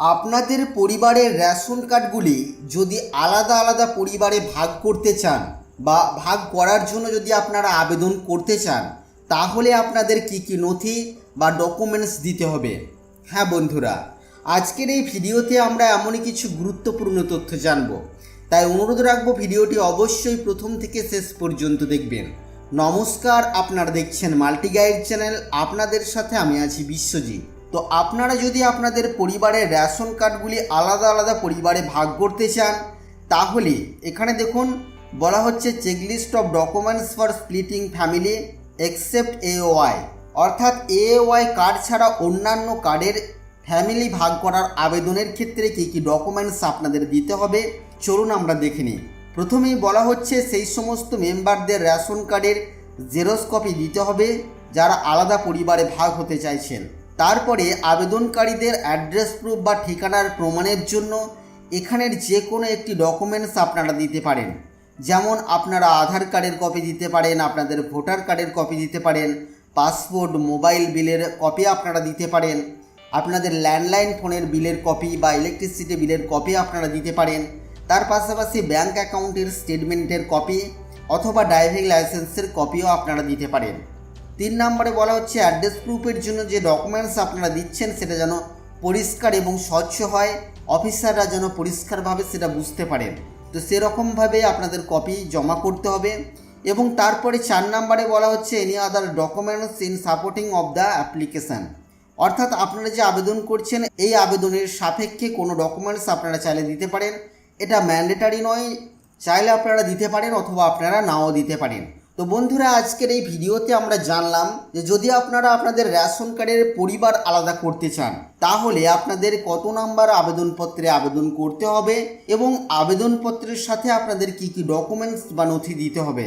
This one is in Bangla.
আপনাদের পরিবারের রেশন কার্ডগুলি যদি আলাদা আলাদা পরিবারে ভাগ করতে চান বা ভাগ করার জন্য যদি আপনারা আবেদন করতে চান, তাহলে আপনাদের কি কি নথি বা ডকুমেন্টস দিতে হবে? হ্যাঁ বন্ধুরা, আজকের এই ভিডিওতে আমরা এমনই কিছু গুরুত্বপূর্ণ তথ্য জানব। তাই অনুরোধ রাখব ভিডিওটি অবশ্যই প্রথম থেকে শেষ পর্যন্ত দেখবেন। নমস্কার, আপনারা দেখছেন মাল্টি গাইড চ্যানেল। আপনাদের সাথে আমি আছি বিশ্বজিৎ। তো আপনারা যদি আপনাদের পরিবারের রেশন কার্ডগুলি আলাদা আলাদা পরিবারে ভাগ করতে চান, তাহলে এখানে দেখুন, বলা হচ্ছে checklist of documents for splitting family except AAY অর্থাৎ এওয়াই কার্ড ছাড়া অন্যান্য কার্ডের ফ্যামিলি ভাগ করার আবেদনের ক্ষেত্রে কী কী ডকুমেন্টস আপনাদের দিতে হবে, চলুন আমরা দেখে নিই। প্রথমেই বলা হচ্ছে সেই সমস্ত মেম্বারদের রেশন কার্ডের জেরক্স কপি দিতে হবে, যারা আলাদা পরিবারে ভাগ হতে চাইছেন। তারপরে আবেদনকারীদের অ্যাড্রেস প্রুফ বা ঠিকানার প্রমাণের জন্য এখানের যে কোনো একটি ডকুমেন্টস আপনারা দিতে পারেন। যেমন আপনারা আধার কার্ডের কপি দিতে পারেন, আপনাদের ভোটার কার্ডের কপি দিতে পারেন, পাসপোর্ট, মোবাইল বিলের কপি আপনারা দিতে পারেন, আপনাদের ল্যান্ডলাইন ফোনের বিলের কপি বা ইলেকট্রিসিটি বিলের কপি আপনারা দিতে পারেন, তার পাশাপাশি ব্যাংক অ্যাকাউন্টের স্টেটমেন্টের কপি অথবা ড্রাইভিং লাইসেন্সের কপিও আপনারা দিতে পারেন। তিন নম্বরে বলা হচ্ছে অ্যাড্রেস প্রুফের জন্য যে ডকুমেন্টস আপনারা দিচ্ছেন সেটা যেন পরিষ্কার এবং স্বচ্ছ হয় অফিসাররা যেন পরিষ্কারভাবে সেটা বুঝতে পারেন। তো সেরকমভাবে আপনাদের কপি জমা করতে হবে এবং তারপরে চার নম্বরে বলা হচ্ছে any other documents in supporting of the application অর্থাৎ আপনারা যে আবেদন করছেন, এই আবেদনের সাপেক্ষে কোনো ডকুমেন্টস আপনারা চাইলে দিতে পারেন। এটা ম্যান্ডেটারি নয়, চাইলে আপনারা দিতে পারেন অথবা আপনারা নাও দিতে পারেন। তো বন্ধুরা, আজকের এই ভিডিওতে আমরা জানলাম যে যদি আপনারা আপনাদের রেশন কার্ডের পরিবার আলাদা করতে চান, তাহলে আপনাদের কত নাম্বার আবেদনপত্রে আবেদন করতে হবে এবং আবেদনপত্রের সাথে আপনাদের কি কি ডকুমেন্টস বা নথি দিতে হবে?